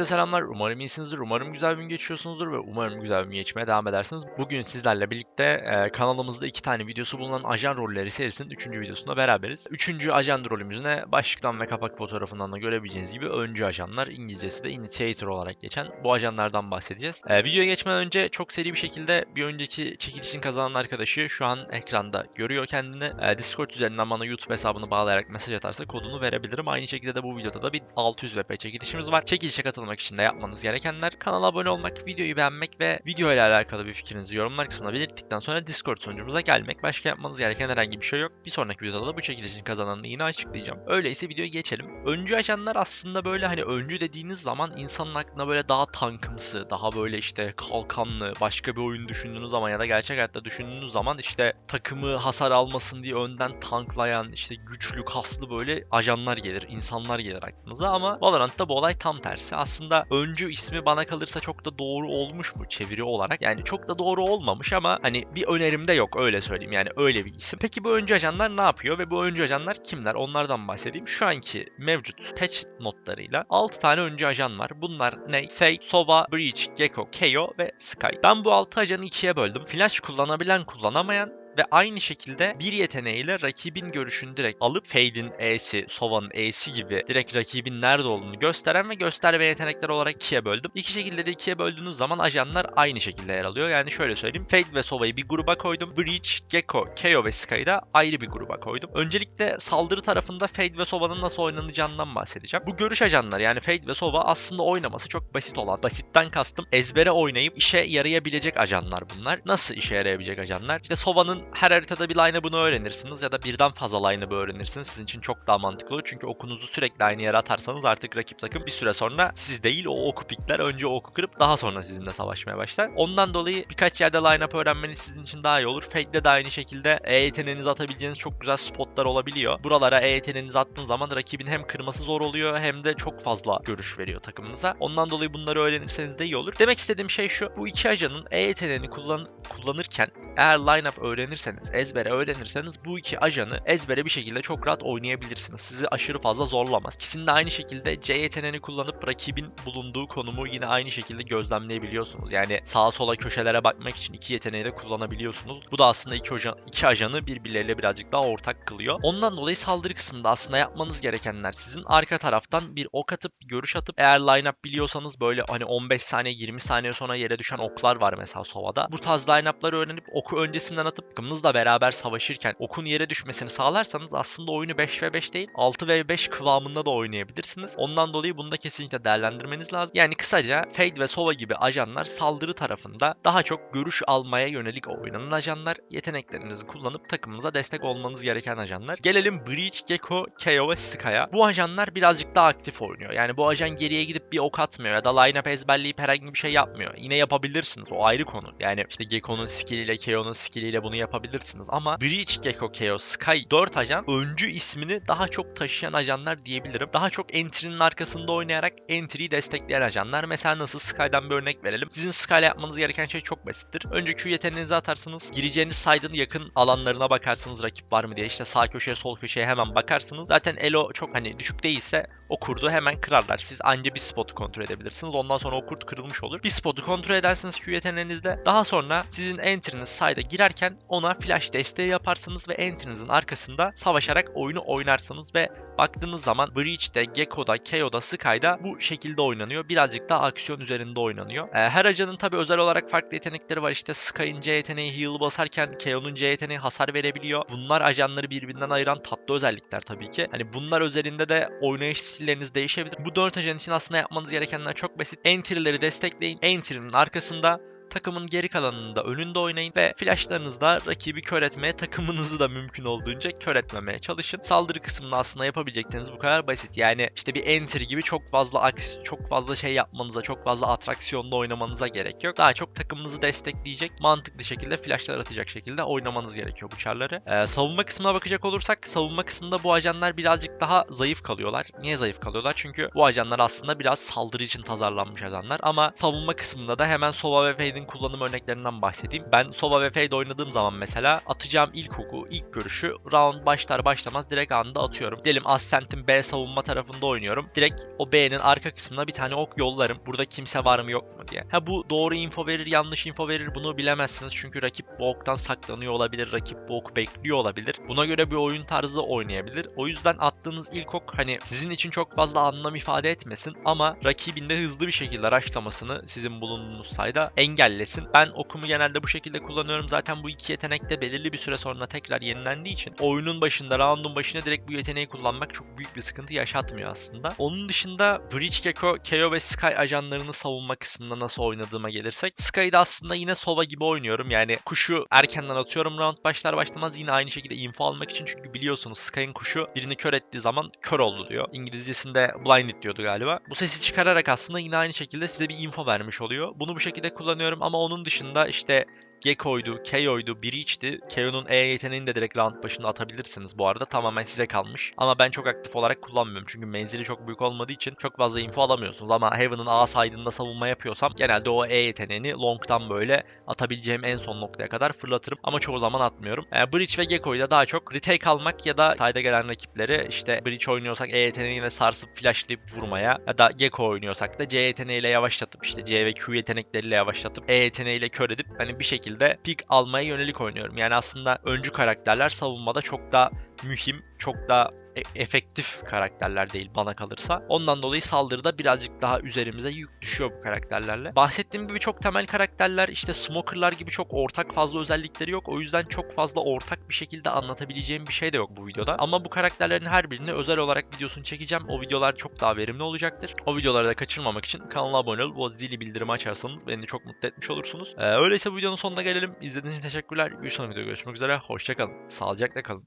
Hepinize selamlar. Umarım iyisinizdir. Umarım güzel bir gün geçiyorsunuzdur ve umarım güzel bir gün geçmeye devam edersiniz. Bugün sizlerle birlikte e, kanalımızda iki tane videosu bulunan ajan rolleri serisinin 3. videosunda beraberiz. 3. ajan rolümüz ne? Başlıktan ve kapak fotoğrafından da görebileceğiniz gibi öncü ajanlar. İngilizcesi de initiator olarak geçen bu ajanlardan bahsedeceğiz. E, videoya geçmeden önce çok seri bir şekilde bir önceki çekilişin kazanan arkadaşı şu an ekranda görüyor kendini. E, Discord üzerinden bana YouTube hesabını bağlayarak mesaj atarsa kodunu verebilirim. Aynı şekilde de bu videoda da bir 600 VP çekilişimiz var. Çekilişe katılmak için de yapmanız gerekenler kanala abone olmak, videoyu beğenmek ve video ile alakalı bir fikrinizi yorumlar kısmına belirttikten sonra Discord sunucumuza gelmek. Başka yapmanız gereken herhangi bir şey yok. Bir sonraki videoda da bu çekilişin kazananını yine açıklayacağım. Öyleyse videoya geçelim. Öncü ajanlar aslında böyle hani öncü dediğiniz zaman insanın aklına böyle daha tankımsı, daha böyle işte kalkanlı, başka bir oyun düşündüğünüz zaman ya da gerçek hayatta düşündüğünüz zaman işte takımı hasar almasın diye önden tanklayan, işte güçlü, kaslı böyle ajanlar gelir, insanlar gelir aklınıza ama Valorant'ta bu olay tam tersi. Aslında öncü ismi bana kalırsa çok da doğru olmuş mu çeviri olarak? Yani çok da doğru olmamış ama hani bir önerim de yok öyle söyleyeyim yani öyle bir isim. Peki bu öncü ajanlar ne yapıyor ve bu öncü ajanlar kimler? Onlardan bahsedeyim. Şu anki mevcut patch notlarıyla 6 tane öncü ajan var. Bunlar ne? Fate, Sova, Breach, Gecko, KO ve Sky. Ben bu 6 ajanı ikiye böldüm. Flash kullanabilen kullanamayan ve aynı şekilde bir yeteneğiyle rakibin görüşünü direkt alıp Fade'in E'si, Sova'nın E'si gibi direkt rakibin nerede olduğunu gösteren ve gösterme yetenekler olarak ikiye böldüm. İki şekilde de ikiye böldüğünüz zaman ajanlar aynı şekilde yer alıyor. Yani şöyle söyleyeyim. Fade ve Sova'yı bir gruba koydum. Breach, Gecko, KO ve Sky'ı da ayrı bir gruba koydum. Öncelikle saldırı tarafında Fade ve Sova'nın nasıl oynanacağından bahsedeceğim. Bu görüş ajanları yani Fade ve Sova aslında oynaması çok basit olan, basitten kastım ezbere oynayıp işe yarayabilecek ajanlar bunlar. Nasıl işe yarayabilecek ajanlar? İşte Sova'nın her haritada bir line'ı öğrenirsiniz ya da birden fazla line'ı öğrenirsiniz. Sizin için çok daha mantıklı olur. Çünkü okunuzu sürekli aynı yere atarsanız artık rakip takım bir süre sonra siz değil o oku pikler. Önce o oku kırıp daha sonra sizinle savaşmaya başlar. Ondan dolayı birkaç yerde line-up öğrenmeniz sizin için daha iyi olur. Fake'de de aynı şekilde E yeteneğinizi atabileceğiniz çok güzel spotlar olabiliyor. Buralara E yeteneğinizi attığın zaman rakibin hem kırması zor oluyor hem de çok fazla görüş veriyor takımınıza. Ondan dolayı bunları öğrenirseniz de iyi olur. Demek istediğim şey şu. Bu iki ajanın E yeteneğini kullan kullanırken eğer line-up öğrenirseniz, ezbere öğrenirseniz bu iki ajanı ezbere bir şekilde çok rahat oynayabilirsiniz. Sizi aşırı fazla zorlamaz. İkisini de aynı şekilde C yeteneğini kullanıp rakibin bulunduğu konumu yine aynı şekilde gözlemleyebiliyorsunuz. Yani sağa sola köşelere bakmak için iki yeteneği de kullanabiliyorsunuz. Bu da aslında iki, ajan, iki ajanı birbirleriyle birazcık daha ortak kılıyor. Ondan dolayı saldırı kısmında aslında yapmanız gerekenler sizin arka taraftan bir ok atıp görüş atıp eğer line-up biliyorsanız böyle hani 15 saniye 20 saniye sonra yere düşen oklar var mesela Sova'da. Bu tarz line-up'ları öğrenip oku öncesinden atıp takımınızla beraber savaşırken okun yere düşmesini sağlarsanız aslında oyunu 5 ve 5 değil 6 ve 5 kıvamında da oynayabilirsiniz. Ondan dolayı bunu da kesinlikle değerlendirmeniz lazım. Yani kısaca Fade ve Sova gibi ajanlar saldırı tarafında daha çok görüş almaya yönelik oynanan ajanlar. Yeteneklerinizi kullanıp takımınıza destek olmanız gereken ajanlar. Gelelim Breach, Gecko, KO ve Sky'a. Bu ajanlar birazcık daha aktif oynuyor. Yani bu ajan geriye gidip bir ok atmıyor ya da line-up ezberleyip herhangi bir şey yapmıyor. Yine yapabilirsiniz. O ayrı konu. Yani işte Gecko'nun skilliyle, KO'nun skilliyle bunu yapabilirsiniz ama Breach, Gecko, KO, Sky 4 ajan öncü ismini daha çok taşıyan ajanlar diyebilirim. Daha çok Entry'nin arkasında oynayarak Entry'yi destekleyen ajanlar. Mesela nasıl Sky'dan bir örnek verelim. Sizin Sky'la yapmanız gereken şey çok basittir. Önce Q yeteneğinizi atarsınız. Gireceğiniz side'ın yakın alanlarına bakarsınız rakip var mı diye. İşte sağ köşeye sol köşeye hemen bakarsınız. Zaten elo çok hani düşük değilse o kurdu hemen kırarlar. Siz anca bir spotu kontrol edebilirsiniz. Ondan sonra o kurt kırılmış olur. Bir spotu kontrol edersiniz Q yeteneğinizle. Daha sonra sizin entry'niz side'a girerken ona flash desteği yaparsınız ve entry'nizin arkasında savaşarak oyunu oynarsınız ve baktığınız zaman Breach'te, Gecko'da, KO'da, Sky'da bu şekilde oynanıyor. Birazcık daha aksiyon üzerinde oynanıyor. Ee, her ajanın tabi özel olarak farklı yetenekleri var. İşte Sky'ın C yeteneği heal basarken KO'nun C yeteneği hasar verebiliyor. Bunlar ajanları birbirinden ayıran tatlı özellikler tabii ki. Hani bunlar üzerinde de oynayış stilleriniz değişebilir. Bu 4 ajan için aslında yapmanız gerekenler çok basit. Entry'leri destekleyin. Entry'nin arkasında takımın geri kalanında önünde oynayın ve flashlarınızla rakibi kör etmeye, takımınızı da mümkün olduğunca kör etmemeye çalışın. Saldırı kısmında aslında yapabilecekleriniz bu kadar basit. Yani işte bir enter gibi çok fazla aks çok fazla şey yapmanıza, çok fazla atraksiyonda oynamanıza gerek yok. Daha çok takımınızı destekleyecek, mantıklı şekilde flashlar atacak şekilde oynamanız gerekiyor bu çarları. Ee, savunma kısmına bakacak olursak savunma kısmında bu ajanlar birazcık daha zayıf kalıyorlar. Niye zayıf kalıyorlar? Çünkü bu ajanlar aslında biraz saldırı için tasarlanmış ajanlar ama savunma kısmında da hemen Sova ve Fade'in karakterlerin kullanım örneklerinden bahsedeyim. Ben Sova ve Fade oynadığım zaman mesela atacağım ilk oku, ilk görüşü round başlar başlamaz direkt anında atıyorum. Diyelim Ascent'in B savunma tarafında oynuyorum. Direkt o B'nin arka kısmına bir tane ok yollarım. Burada kimse var mı yok mu diye. Ha bu doğru info verir, yanlış info verir bunu bilemezsiniz. Çünkü rakip bu oktan saklanıyor olabilir, rakip bu oku bekliyor olabilir. Buna göre bir oyun tarzı oynayabilir. O yüzden attığınız ilk ok hani sizin için çok fazla anlam ifade etmesin ama rakibin de hızlı bir şekilde rushlamasını sizin bulunduğunuz sayda engellesin. Ben okumu genelde bu şekilde kullanıyorum. Zaten bu iki yetenek de belirli bir süre sonra tekrar yenilendiği için oyunun başında, round'un başında direkt bu yeteneği kullanmak çok büyük bir sıkıntı yaşatmıyor aslında. Onun dışında Breach Gecko, KO ve Sky ajanlarını savunma kısmında nasıl oynadığıma gelirsek Sky'da aslında yine Sova gibi oynuyorum. Yani kuşu erkenden atıyorum round başlar başlamaz yine aynı şekilde info almak için çünkü biliyorsunuz Sky'ın kuşu birini kör ettiği zaman kör oldu diyor. İngilizcesinde blinded diyordu galiba. Bu sesi çıkararak aslında yine aynı şekilde size bir info vermiş oluyor. Bunu bu şekilde kullanıyorum ama onun dışında işte Gekko'ydu, KO'ydu, Breach'ti. KO'nun E yeteneğini de direkt round başında atabilirsiniz bu arada. Tamamen size kalmış. Ama ben çok aktif olarak kullanmıyorum. Çünkü menzili çok büyük olmadığı için çok fazla info alamıyorsunuz. Ama Heaven'ın A side'ında savunma yapıyorsam genelde o E yeteneğini long'tan böyle atabileceğim en son noktaya kadar fırlatırım. Ama çoğu zaman atmıyorum. E, Breach ve Gekko'yu da daha çok retake almak ya da side'a gelen rakipleri işte Breach oynuyorsak E yeteneğine sarsıp flashlayıp vurmaya ya da Gekko oynuyorsak da C yeteneğiyle yavaşlatıp işte C ve Q yetenekleriyle yavaşlatıp E yeteneğiyle kör edip hani bir şekilde pik almaya yönelik oynuyorum. Yani aslında öncü karakterler savunmada çok daha mühim, çok daha e- efektif karakterler değil bana kalırsa. Ondan dolayı saldırıda birazcık daha üzerimize yük düşüyor bu karakterlerle. Bahsettiğim gibi çok temel karakterler işte smokerlar gibi çok ortak fazla özellikleri yok. O yüzden çok fazla ortak bir şekilde anlatabileceğim bir şey de yok bu videoda. Ama bu karakterlerin her birini özel olarak videosunu çekeceğim. O videolar çok daha verimli olacaktır. O videoları da kaçırmamak için kanala abone olup o zili bildirimi açarsanız beni çok mutlu etmiş olursunuz. Ee, öyleyse bu videonun sonuna gelelim. İzlediğiniz için teşekkürler. Bir sonraki videoda görüşmek üzere. Hoşçakalın. Sağlıcakla kalın.